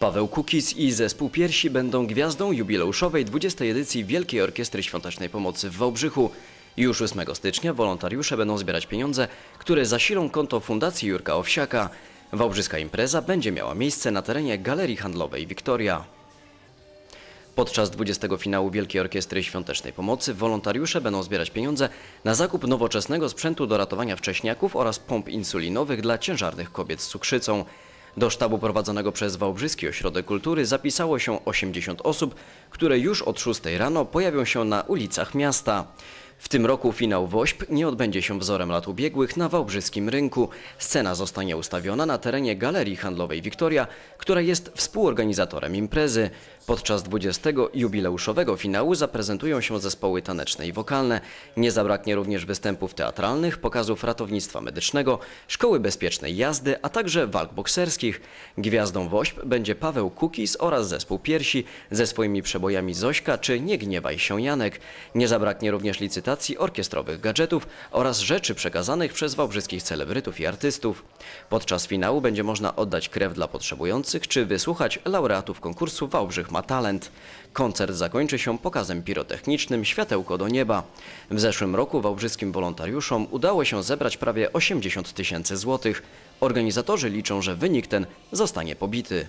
Paweł Kukiz i zespół Piersi będą gwiazdą jubileuszowej 20. edycji Wielkiej Orkiestry Świątecznej Pomocy w Wałbrzychu. Już 8 stycznia wolontariusze będą zbierać pieniądze, które zasilą konto Fundacji Jurka Owsiaka. Wałbrzyska impreza będzie miała miejsce na terenie Galerii Handlowej Wiktoria. Podczas 20 finału Wielkiej Orkiestry Świątecznej Pomocy wolontariusze będą zbierać pieniądze na zakup nowoczesnego sprzętu do ratowania wcześniaków oraz pomp insulinowych dla ciężarnych kobiet z cukrzycą. Do sztabu prowadzonego przez Wałbrzyski Ośrodek Kultury zapisało się 80 osób, które już od 6 rano pojawią się na ulicach miasta. W tym roku finał WOŚP nie odbędzie się wzorem lat ubiegłych na Wałbrzyskim Rynku. Scena zostanie ustawiona na terenie Galerii Handlowej Wiktoria, która jest współorganizatorem imprezy. Podczas 20. jubileuszowego finału zaprezentują się zespoły taneczne i wokalne. Nie zabraknie również występów teatralnych, pokazów ratownictwa medycznego, szkoły bezpiecznej jazdy, a także walk bokserskich. Gwiazdą WOŚP będzie Paweł Kukiz oraz zespół Piersi ze swoimi przebojami Zośka czy Nie gniewaj się Janek. Nie zabraknie również licytacji orkiestrowych gadżetów oraz rzeczy przekazanych przez wałbrzyskich celebrytów i artystów. Podczas finału będzie można oddać krew dla potrzebujących czy wysłuchać laureatów konkursu Wałbrzych ma talent. Koncert zakończy się pokazem pirotechnicznym Światełko do nieba. W zeszłym roku wałbrzyskim wolontariuszom udało się zebrać prawie 80 tysięcy złotych. Organizatorzy liczą, że wynik ten zostanie pobity.